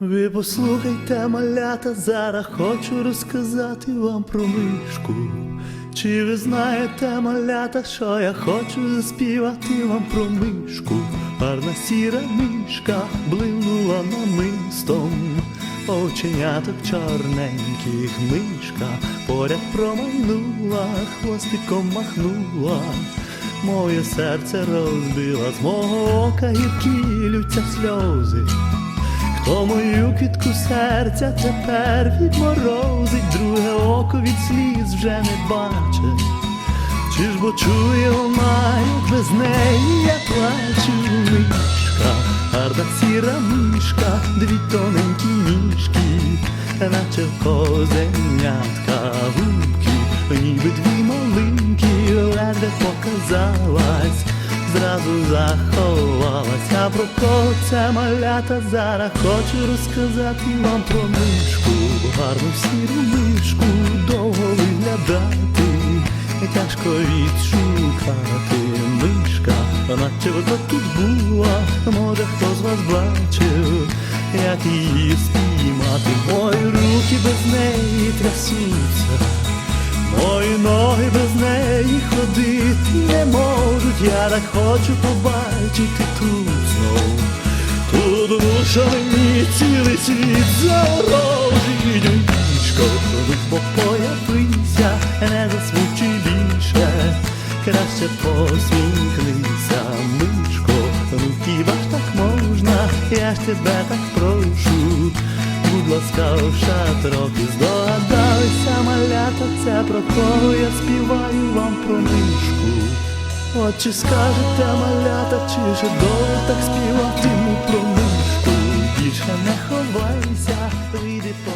Ви послухайте, малята, зараз хочу розказати вам про мишку. Чи ви знаєте, малята, що я хочу заспівати вам про мишку? Гарна сіра мишка блимнула намистом, оченяток чорненьких мишка поряд промайнула, хвостиком махнула. Моє серце розбила з мого ока гіркі лються сльози. Хто мою квітку серця тепер відморозить, друге око від сліз вже не бачить. Чи ж бо чує вона, як без неї я плачу мишка, гарна сіра мишка, дві тоненькі ніжки, наче в козенятка губки, ніби дві малинки, ледве показалась, зразу заховалась. А про кого це малята зараз хочу розказати вам про мишку, гарну сіру мишку, довго виглядати, тяжко відшукати мишка, наче вона тут була, може хто з вас бачив, як її спіймати. Мої руки без неї трясуться. Мої ноги я так хочу побачити тут знов. Ту душу мені цілий світ заворожить тут бо появися, не засмучуй більше, краще посміхнися, мишко, ну хіба ж так можна, я ж тебе так прошу. Будь ласка, в шатроки здогадалися малята, це про кого я співаю вам про. От чи скажете малята, чи же довго так співатиму про мишку? Більше не ховайся, вийди по